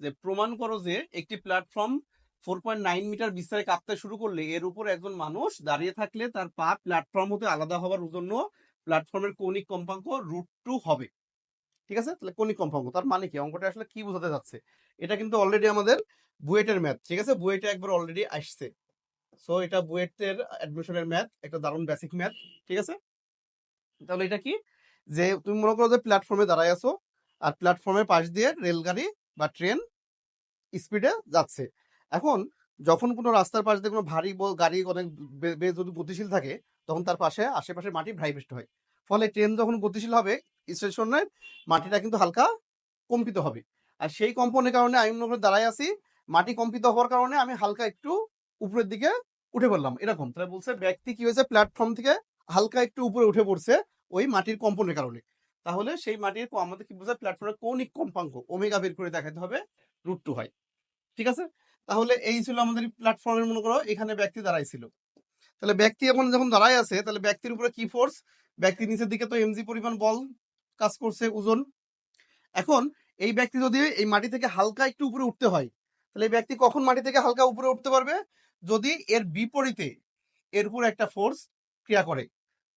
যে প্রমাণ করো যে একটি platform four point nine metre বিস্তারে কাঁপতে শুরু করলে এর উপর একজন মানুষ দাঁড়িয়ে থাকলে তার পা প্ল্যাটফর্ম হতে আলাদা হওয়ার জন্য প্ল্যাটফর্মের কৌণিক কম্পাঙ্ক রুট টু হবে। ঠিক আছে? তাহলে কৌণিক কম্পাঙ্ক, তার মানে কি? অঙ্কটা আসলে কি বোঝাতে যাচ্ছে? এটা কিন্তু অলরেডি আমাদের বুয়েটের ম্যাথ ঠিক আছে? বুয়েটে একবার অলরেডি আসছে। সো এটা বুয়েটের অ্যাডমিশনের ম্যাথ একটা দারুণ বেসিক ম্যাথ ঠিক আছে? তাহলে এটা কি? যে তুমি মনে করো যে প্ল্যাটফর্মে দাঁড়ায় আছো, আর প্ল্যাটফর্মের পাশ দিয়ে রেলগাড়ি বা ট্রেন স্পিডে যাচ্ছে। এখন যখন কোনো রাস্তার পাশ দিয়ে কোনো ভারী গাড়ি অনেক বেশ যদি গতিশীল থাকে, তখন তার পাশে আশেপাশে মাটি ভাইব্রেট হয়। ফলে ট্রেন যখন গতিশীল হবে স্টেশনের মাটিটা কিন্তু হালকা কম্পিত হবে। আর সেই কম্পনের কারণে আমি মনে দাঁড়ায় আছি, মাটি কম্পিত হওয়ার কারণে আমি হালকা একটু উপরের দিকে উঠে পড়লাম। এরকম। তাহলে বলছে ব্যক্তি কি হয়েছে? প্ল্যাটফর্ম থেকে হালকা একটু উপরে উঠে পড়ছে, ওই মাটির কম্পনের কারণে। তাহলে সেই মাটির আমাদের কি বোঝায়? প্ল্যাটফর্মের কৌণিক কম্পাঙ্ক ওমেগা বের করে দেখাতে হবে রুট টু হয়। ঠিক আছে? তাহলে এই ছিল আমাদের প্ল্যাটফর্মের মনে করো, এখানে ব্যক্তি দাঁড়াই ছিল। তাহলে ব্যক্তি এখন যখন দাঁড়ায় আছে, তাহলে ব্যক্তির উপরে কি ফোর্স ব্যক্তি নিচের দিকে তো এমজি পরিমাণ বল কাজ করছে, ওজন। এখন এই ব্যক্তি যদি এই মাটি থেকে হালকা একটু উপরে উঠতে হয়, তাহলে এই ব্যক্তি কখন মাটি থেকে হালকা উপরে উঠতে পারবে? যদি এর বিপরীতে এর উপর একটা ফোর্স ক্রিয়া করে।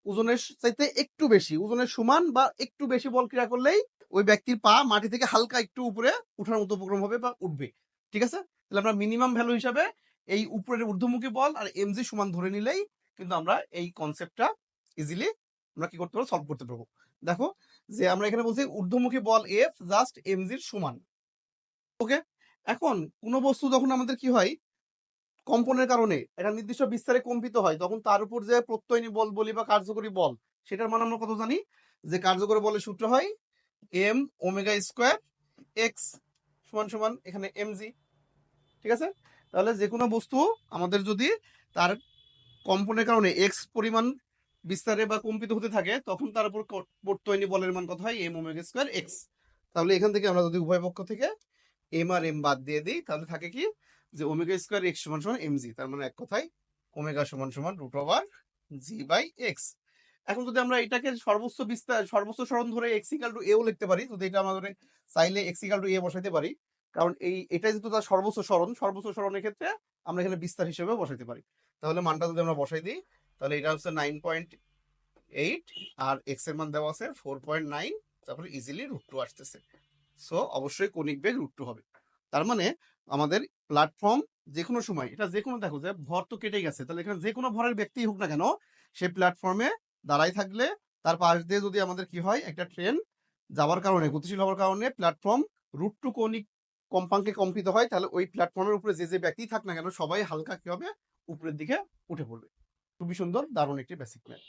ওজনের চাইতে একটু বেশি, ওজনের সমান বা একটু বেশি বল ক্রিয়া করলেই ওই ব্যক্তির পা মাটি থেকে হালকা একটু উপরে উঠার মতো উপক্রম হবে বা উঠবে, ঠিক আছে? তাহলে আমরা মিনিমাম ভ্যালু হিসাবে এই উপরের ঊর্ধ্বমুখী বল আর এমজি সমান ধরে নিলেই কিন্তু আমরা এই কনসেপ্টটা ইজিলি আমরা কি করতে পারব? সলভ করতে পারব। দেখো যে আমরা এখানে বলছি ঊর্ধ্বমুখী বল এফ জাস্ট এমজির সমান ওকে এখন কোনো বস্তু যখন আমাদের কি হয় কম্পনের কারণে একটা নির্দিষ্ট বিস্তারে কম্পিত হয়, তখন তার উপর যে প্রত্যয়নী বল বলি বা কার্যকরী বল, সেটার মান আমরা কত জানি? যে কার্যকরী বলের সূত্র হয় এম ওমেগা স্কোয়ার এক্স সমান সমান এখানে এমজি ঠিক আছে? তাহলে যে কোনো বস্তু আমাদের যদি তার কম্পনের কারণে এক্স পরিমাণ বিস্তারে বা কম্পিত হতে থাকে, তখন তার উপর প্রত্যয়নী বলের মান কত হয়? এম ওমেগা স্কোয়ার এক্স তাহলে এখান থেকে আমরা যদি উভয় পক্ষ থেকে এম আর এম বাদ দিয়ে দিই, তাহলে থাকে কি? যে ওমেগা স্কোয়ার এক্স সমান সমান এম জি তার মানে এক কথায় ওমেগা সমান সমান root over g by x এখন যদি আমরা এটাকে সর্বোচ্চ বিস্তার সর্বোচ্চ সরণ ধরে এক্স ইকাল টু এও লিখতে পারি, যদি এটা আমাদের চাইলে এক্স ইকাল টু এ বসাইতে পারি, কারণ এই এটা যেহেতু তার সর্বোচ্চ সরণ, সর্বোচ্চ সরণের ক্ষেত্রে আমরা এখানে বিস্তার হিসেবে বসাইতে পারি। তাহলে মানটা যদি আমরা বসাই দিই, তাহলে এটা হচ্ছে নাইন পয়েন্ট এইট আর এক্সের মান দেওয়া আছে ফোর পয়েন্ট নাইন তারপরে ইজিলি রুট টু আসতেছে। সো অবশ্যই কনিক বেগ রুট টু হবে। তার মানে আমাদের প্ল্যাটফর্ম যে কোনো সময়, এটা যে কোনো দেখো যে ভর তো কেটে গেছে, তাহলে এখানে যে কোনো ভরের ব্যক্তি হোক না কেন, সে প্ল্যাটফর্মে দাঁড়াই থাকলে তার পাশ দিয়ে যদি আমাদের কি হয়, একটা ট্রেন যাওয়ার কারণে, গতিশীল হওয়ার কারণে প্ল্যাটফর্ম রুট টু কৌণিক কম্পাঙ্কে কম্পিত হয়, তাহলে ওই প্ল্যাটফর্মের উপরে যে যে ব্যক্তি থাক না কেন, সবাই হালকা কি হবে, উপরের দিকে উঠে পড়বে। খুবই সুন্দর, দারুণ একটি বেসিক ম্যাথ